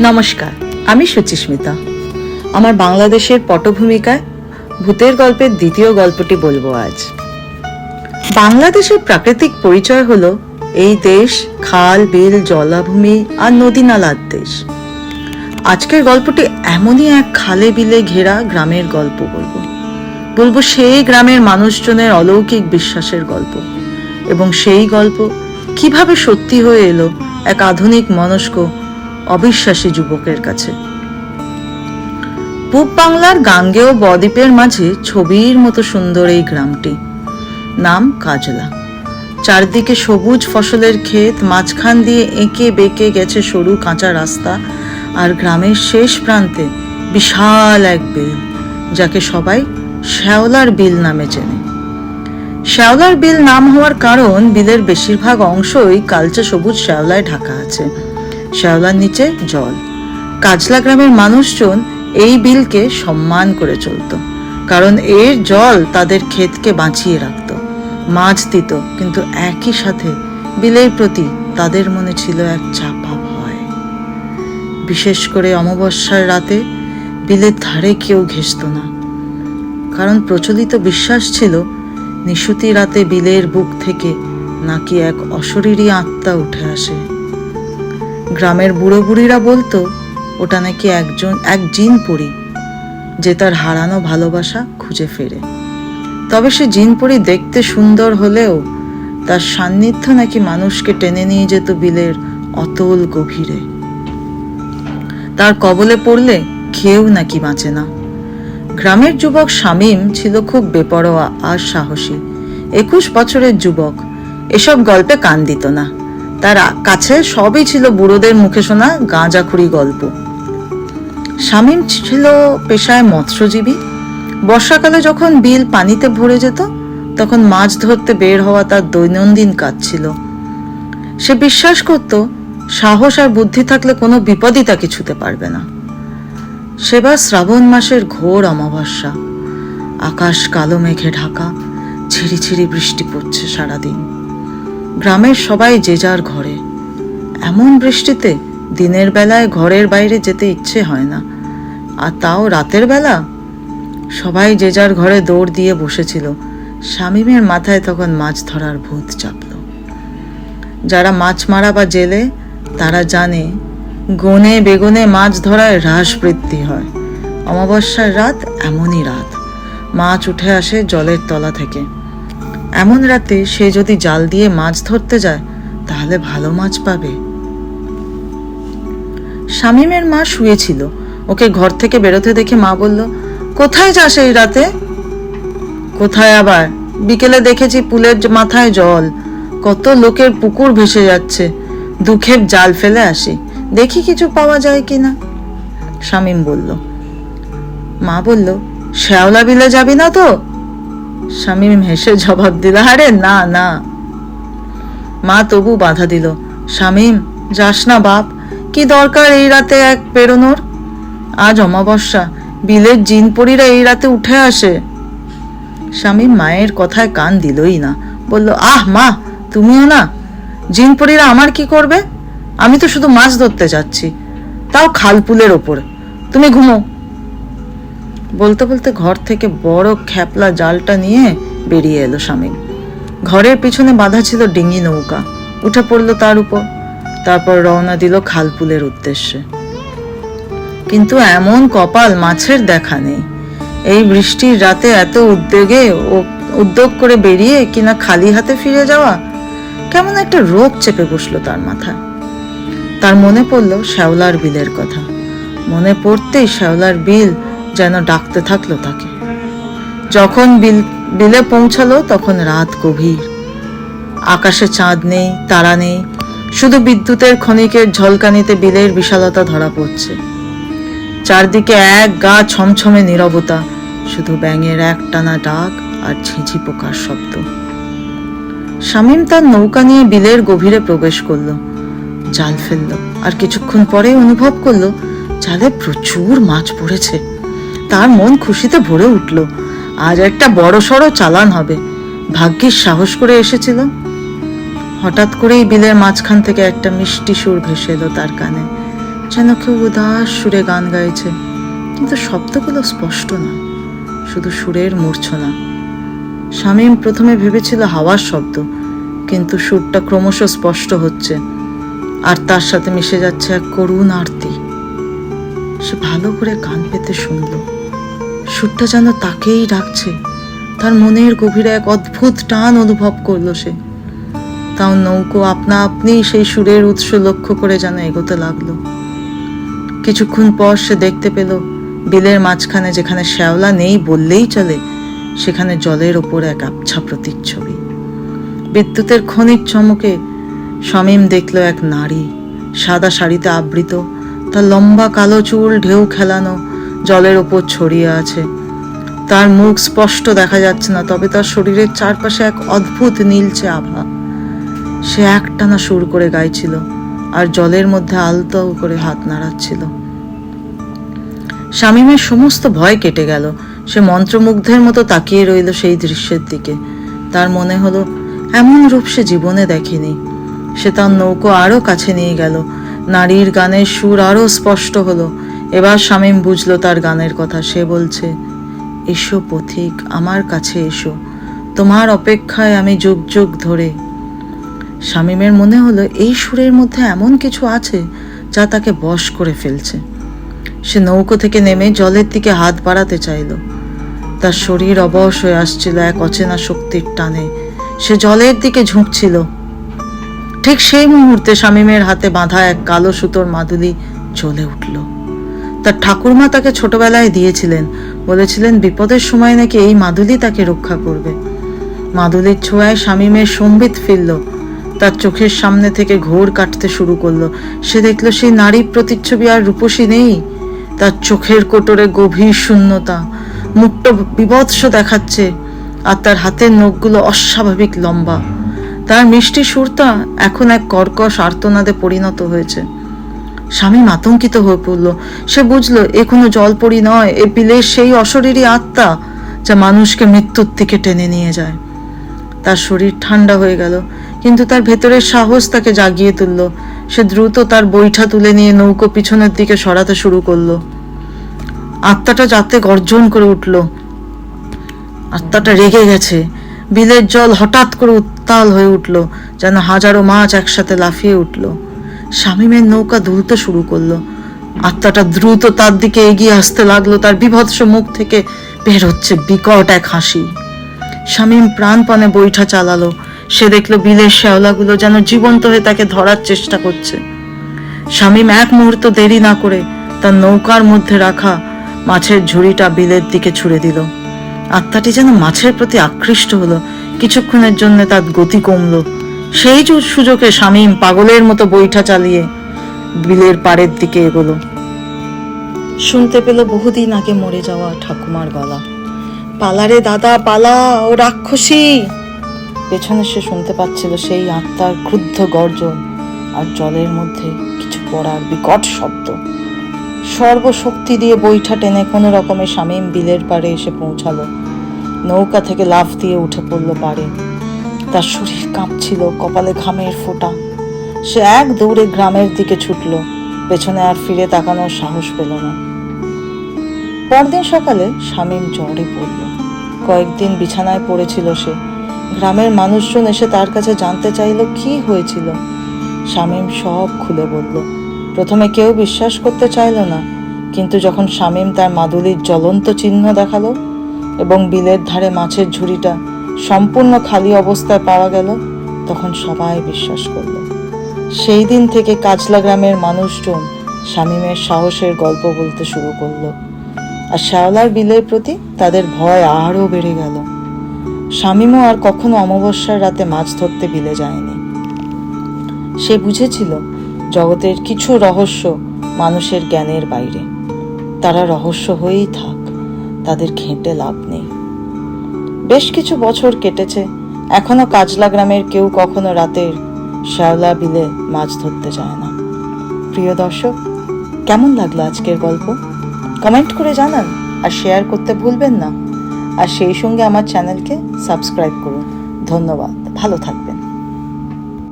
নমস্কার, আমি সুচিস্মিতা। আমার বাংলাদেশের পটভূমিকায় ভূতের গল্পের দ্বিতীয় গল্পটি বলব আজ। বাংলাদেশের প্রাকৃতিক পরিচয় হলো এই দেশ, খাল, বিল, জলাভূমি আর নদী নালার দেশ। আজকের গল্পটি এমনই এক খালে বিলে ঘেরা গ্রামের গল্প বলব। বলব সেই গ্রামের মানুষজনের অলৌকিক বিশ্বাসের গল্প এবং সেই গল্প কীভাবে সত্যি হয়ে এলো এক আধুনিক মনস্ক অবিশ্বাসী যুবকের কাছে। পূব বাংলার গাঙ্গেয় বদ্বীপের মাঝে ছবির মতো সুন্দর এই গ্রামটি। নাম কাজলা। চারদিকে সবুজ ফসলের ক্ষেত, মাঝখান দিয়ে এঁকে বেঁকে গেছে সরু কাঁচা রাস্তা আর গ্রামের শেষ প্রান্তে বিশাল এক বিল, যাকে সবাই শ্যাওলার বিল নামে চেনে। শ্যাওলার বিল নাম হওয়ার কারণ বিলের বেশিরভাগ অংশই কালচে সবুজ শ্যাওলায় ঢাকা আছে। শ্যাওলার নিচে জল। কাজলা গ্রামের মানুষজন এই বিলকে সম্মান করে চলত, কারণ এর জল তাদের ক্ষেতকে বাঁচিয়ে রাখত। মাছ দিত, কিন্তু একই সাথে বিলের প্রতি তাদের মনে ছিল এক চাপা ভয়। বিশেষ করে অমাবস্যার রাতে বিলের ধারে কেউ ঘেসত না, কারণ প্রচলিত বিশ্বাস ছিল নিশুতি রাতে বিলের বুক থেকে নাকি এক অশরীরী আত্মা উঠে আসে। গ্রামের বুড়ো বুড়িরা বলতো, ওটা নাকি একজন, এক জিন পরি, যে তার হারানো ভালোবাসা খুঁজে ফেরে। তবে সে জিন পরি দেখতে সুন্দর হলেও তার সান্নিধ্য নাকি মানুষকে টেনে নিয়ে যেত বিলের অতল গভীরে। তার কবলে পড়লে খেয়েও নাকি বাঁচে না। গ্রামের যুবক শামীম ছিল খুব বেপরোয়া আর সাহসী। একুশ বছরের যুবক, এসব গল্পে কান দিত না। তার কাছে সবই ছিল বুড়োদের মুখে শোনা গাঁজাখুরি গল্প। শামীম ছিল পেশায় মৎস্যজীবী। বর্ষাকালে যখন বিল পানিতে ভরে যেত, তখন মাছ ধরতে বের হওয়া তার দৈনন্দিন কাজ ছিল। সে বিশ্বাস করত, সাহস আর বুদ্ধি থাকলে কোনো বিপদই তাকে ছুতে পারবে না। সেবার শ্রাবণ মাসের ঘোর অমাবস্যা। আকাশ কালো মেঘে ঢাকা, ঝিরিঝিরি বৃষ্টি পড়ছে সারাদিন। গ্রামের সবাই যে যার ঘরে। এমন বৃষ্টিতে দিনের বেলায় ঘরের বাইরে যেতে ইচ্ছে হয় না। আর তাও রাতের বেলা? সবাই যে যার ঘরে দৌড় দিয়ে বসেছিল, শামীমের মাথায় তখন মাছ ধরার ভূত চাপল। যারা মাছ মারা বা জেলে, তারা জানে গনে বেগুনে মাছ ধরায় হ্রাস বৃদ্ধি হয়। অমাবস্যার রাত এমনই রাত। মাছ উঠে আসে জলের তলা থেকে। এমন রাতে সে যদি জাল দিয়ে মাছ ধরতে যায়, তাহলে ভালো মাছ পাবে। শামীমের মা শুয়েছিল। ওকে ঘর থেকে বেরোতে দেখে মা বলল, কোথায় যাস এই রাতে? কোথায় আবার? বিকেলে দেখেছি পুলের মাথায় জল। কত লোকের পুকুর ভেসে যাচ্ছে। দুখেপ জাল ফেলে আসি। দেখি কিছু পাওয়া যায় কিনা? শামীম বলল। মা বলল, শ্যাওলা বিলে যাবি না তো? শামীম হেসে জবাব দিল, আরে না না। মা তবু বাধা দিল, শামীম, যাস না বাপ, কি দরকার এই রাতে এক পেরোনোর? আজ অমাবস্যা, বিলের জিনপরিরা এই রাতে উঠে আসে। শামীম মায়ের কথায় কান দিলই না, বলল, আহ মা, তুমিও না? জিনপরিরা আমার কি করবে? আমি তো শুধু মাছ ধরতে যাচ্ছি, তাও খালপুলের ওপর। তুমি ঘুমো। বলতে বলতে ঘর থেকে বড় খ্যাপলা জালটা নিয়ে বেরিয়ে এলো স্বামী। ঘরের পিছনে বাঁধা ছিল ডিঙি নৌকা। উঠে পড়ল তার উপর। তারপর রওনা দিল খালপুলের উদ্দেশ্যে। কিন্তু এমন কপাল মাছের দেখা নেই। এই বৃষ্টির রাতে এত উদ্যোগে ও উদ্যোগ করে বেরিয়ে কিনা খালি হাতে ফিরে যাওয়া কেমন একটা রোগ চেপে বসল তার মাথায়। তার মনে পড়ল শ্যাওলার বিলের কথা। মনে পড়তেই শ্যাওলার বিল যেন ডাকতে থাকল তাকে। যখন বিল বিলে পৌঁছালো তখন রাত গভীর। আকাশে চাঁদ নেই, তারা নেই, শুধু বিদ্যুতের ক্ষণিকের ঝলকানিতে বিলের বিশালতা ধরা পড়ছে। চারদিকে এক গা ছমছমে নীরবতা, শুধু ব্যাঙের এক টানা ডাক আর ঝিঝি পোকার শব্দ। শামীম তার নৌকা নিয়ে বিলের গভীরে প্রবেশ করল। জাল ফেলল, আর কিছুক্ষণ পরে অনুভব করল, জালে প্রচুর মাছ পড়েছে। তার মন খুশিতে ভরে উঠল। আজ একটা বড় সড়ো চালান হবে। ভাগ্যিস সাহস করে এসেছিল। হঠাৎ করেই বিলের মাঝখান থেকে একটা মিষ্টি সুর ভেসে এলো তার কানে। যেন কেউ উদাস সুরে গান গাইছে। কিন্তু শব্দগুলো স্পষ্ট না। শুধু সুরের মূর্ছনা। শামীম প্রথমে ভেবেছিল হাওয়ার শব্দ, কিন্তু সুরটা ক্রমশ স্পষ্ট হচ্ছে। আর তার সাথে মিশে যাচ্ছে এক করুণ আরতি। সে ভালো করে কান পেতে শুনল। সুরটা যেন তাকেই ডাকছে। তার মনের গভীরে এক অদ্ভুত টান অনুভব করল সে। তাও নৌকো আপনা আপনি সেই সুরের উৎস লক্ষ্য করে যেন এগোতে লাগল। কিছুক্ষণ পর সে দেখতে পেল, বিলের মাঝখানে যেখানে শ্যাওলা নেই বললেই চলে, সেখানে জলের ওপর এক আবছা প্রতিচ্ছবি। বিদ্যুতের ক্ষণিক চমকে শামীম দেখল এক নারী, সাদা শাড়িতে আবৃত, তার লম্বা কালো চুল, ঢেউ খেলানো জলের ওপর ছড়িয়ে আছে। তার মুখ স্পষ্ট দেখা যাচ্ছে না, তবে তার শরীরের চারপাশে এক অদ্ভুত নীলচে আভা। সে একটানা সুর করে গাইছিল আর জলের মধ্যে আলতো করে হাত নাড়াচ্ছিল। শামীমের সমস্ত ভয় কেটে গেল। সে মন্ত্রমুগ্ধের মতো তাকিয়ে রইল সেই দৃশ্যের দিকে। তার মনে হলো, এমন রূপ সে জীবনে দেখেনি। সে তার নৌকো আরও কাছে নিয়ে গেল। নারীর গানের সুর আরও স্পষ্ট হলো। এবার শামীম বুঝলো তার গানের কথা। সে বলছে, এসো পথিক, আমার কাছে এসো। তোমার অপেক্ষায় আমি যুগ যুগ ধরে। শামীমের মনে হলো, এই সুরের মধ্যে এমন কিছু আছে যা তাকে বশ করে ফেলছে। সে নৌকো থেকে নেমে জলের দিকে হাত বাড়াতে চাইল। তার শরীর অবশ হয়ে আসছিল এক অচেনা শক্তির টানে। সে জলের দিকে ঝুঁকছিল। ঠিক সেই মুহূর্তে শামীমের হাতে বাঁধা এক কালো সুতোর মাদুলি জ্বলে উঠল। তার ঠাকুরমা তাকে ছোটবেলায় দিয়েছিলেন। বলেছিলেন, বিপদের সময় নাকি এই মাদুলি তাকে রক্ষা করবে। মাদুলির ছোঁয়ায় শামীমের সম্বিত ফিরল। তার চোখের সামনে থেকে ঘোর কাটতে শুরু করল। সে দেখল, সেই নারী প্রতিচ্ছবি আর রূপসী নেই। তার চোখের কোটরে গভীর শূন্যতা মুখটা বিভৎস দেখাচ্ছে, আর তার হাতের নখগুলো অস্বাভাবিক লম্বা। তার মিষ্টি সুরটা এখন এক কর্কশ আর্তনাদে পরিণত হয়েছে। স্বামী আতঙ্কিত হয়ে পড়ল। সে বুঝলো এ কোনো জলপরি নয়, এ বিলের সেই অশরীরী আত্মা যা মানুষকে মৃত্যুর থেকে টেনে নিয়ে যায়। তার শরীর ঠান্ডা হয়ে গেল, কিন্তু তার ভেতরের সাহস তাকে জাগিয়ে তুলল। সে দ্রুত তার বৈঠা তুলে নিয়ে নৌকো পিছনের দিকে সরাতে শুরু করল। আত্মাটা যাতে গর্জন করে উঠল। আত্মাটা রেগে গেছে। বিলের জল হঠাৎ করে উত্তাল হয়ে উঠল, যেন হাজারো মাছ একসাথে লাফিয়ে উঠল। শামীমের নৌকা দুলতে শুরু করল। আত্মাটা দ্রুত তার দিকে এগিয়ে আসতে লাগল, তার বিভৎস মুখ থেকে বের হচ্ছে বিকট এক হাসি। শামীম প্রাণপণে বৈঠা চালালো। সে দেখল বিলের শ্যাওলাগুলো যেন জীবন্ত হয়ে তাকে ধরার চেষ্টা করছে। শামীম এক মুহূর্ত দেরি না করে তার নৌকার মধ্যে রাখা মাছের ঝুড়িটা বিলের দিকে ছুড়ে দিল। আত্মাটি যেন মাছের প্রতি আকৃষ্ট হলো। কিছুক্ষণের জন্য তার গতি কমলো। সেই সুযোগে শামীম পাগলের মতো বৈঠা চালিয়ে বিলের পাড়ের দিকে এগোলো। শুনতে পেল বহুদিন আগে মরে যাওয়া ঠাকুমার গলা। পালারে দাদা, পালা, ও রাক্ষসী! পেছনে সে শুনতে পাচ্ছিল সেই আত্মার ক্রুদ্ধ গর্জন আর জলের মধ্যে কিছু পড়ার বিকট শব্দ। সর্বশক্তি দিয়ে বৈঠা টেনে কোনো রকমে শামীম বিলের পাড়ে এসে পৌঁছালো। নৌকা থেকে লাফ দিয়ে উঠে পড়ল পাড়ে। তার শরীর কাঁপছিল, কপালে ঘামের ফোঁটা। সে এক দৌড়ে গ্রামের দিকে ছুটল। পেছনে আর ফিরে তাকানোর সাহস পেল না। পরদিন সকালে শামীম জ্বরে পড়ল। কয়েকদিন বিছানায় পড়েছিল সে। গ্রামের মানুষজন এসে তার কাছে জানতে চাইল, কি হয়েছিল? শামীম সব খুলে বলল। প্রথমে কেউ বিশ্বাস করতে চাইল না, কিন্তু যখন শামীম তার মাদুলির জ্বলন্ত চিহ্ন দেখাল এবং বিলের ধারে মাছের ঝুড়িটা সম্পূর্ণ খালি অবস্থায় পাওয়া গেল, তখন সবাই বিশ্বাস করল। সেই দিন থেকে কাজলা গ্রামের মানুষজন শামীমের সাহসের গল্প বলতে শুরু করল। আর শ্যাওলার বিলের প্রতি তাদের ভয় আরও বেড়ে গেল। শামীমও আর কখনো অমাবস্যার রাতে মাছ ধরতে বিলে যায়নি। সে বুঝেছিল জগতের কিছু রহস্য মানুষের জ্ঞানের বাইরে। তারা রহস্য হয়েই থাক, তাদের ঘেঁটে লাভ নেই। বেশ কিছু বছর কেটেছে। এখনও কাজলা গ্রামের কেউ কখনো রাতের শ্যাওলা বিলে মাছ ধরতে যায় না। প্রিয় দর্শক, কেমন লাগল আজকের গল্প? কমেন্ট করে জানান আর শেয়ার করতে ভুলবেন না। আর সেই সঙ্গে আমার চ্যানেলকে সাবস্ক্রাইব করুন। ধন্যবাদ। ভালো থাকবেন।